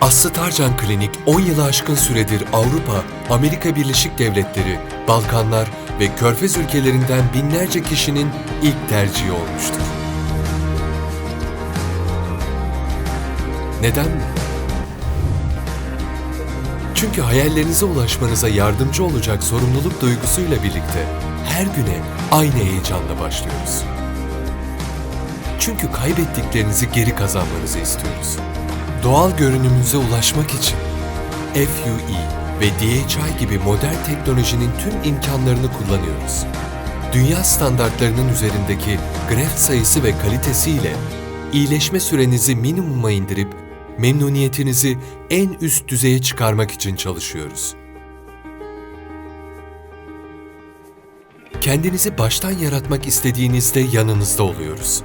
Aslı Tarcan Klinik 10 yılı aşkın süredir Avrupa, Amerika Birleşik Devletleri, Balkanlar ve Körfez ülkelerinden binlerce kişinin ilk tercihi olmuştur. Neden? Çünkü hayallerinize ulaşmanıza yardımcı olacak sorumluluk duygusuyla birlikte her güne aynı heyecanla başlıyoruz. Çünkü kaybettiklerinizi geri kazanmanızı istiyoruz. Doğal görünümünüze ulaşmak için FUE ve DHI gibi modern teknolojinin tüm imkanlarını kullanıyoruz. Dünya standartlarının üzerindeki greft sayısı ve kalitesiyle iyileşme sürenizi minimuma indirip memnuniyetinizi en üst düzeye çıkarmak için çalışıyoruz. Kendinizi baştan yaratmak istediğinizde yanınızda oluyoruz.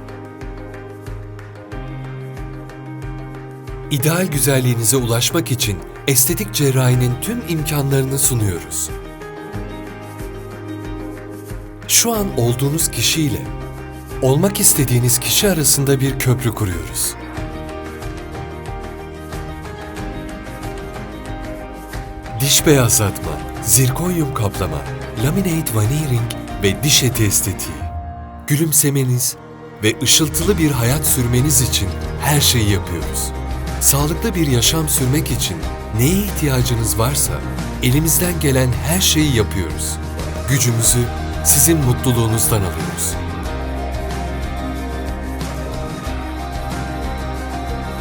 İdeal güzelliğinize ulaşmak için estetik cerrahinin tüm imkanlarını sunuyoruz. Şu an olduğunuz kişiyle olmak istediğiniz kişi arasında bir köprü kuruyoruz. Diş beyazlatma, zirkonyum kaplama, laminate veneering ve diş eti estetiği. Gülümsemeniz ve ışıltılı bir hayat sürmeniz için her şeyi yapıyoruz. Sağlıklı bir yaşam sürmek için neye ihtiyacınız varsa elimizden gelen her şeyi yapıyoruz. Gücümüzü sizin mutluluğunuzdan alıyoruz.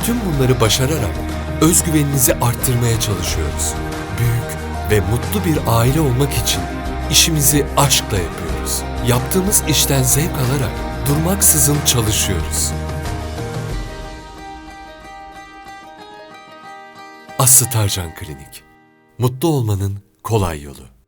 Tüm bunları başararak özgüveninizi arttırmaya çalışıyoruz. Büyük ve mutlu bir aile olmak için işimizi aşkla yapıyoruz. Yaptığımız işten zevk alarak durmaksızın çalışıyoruz. Aslı Tarcan Klinik. Mutlu olmanın kolay yolu.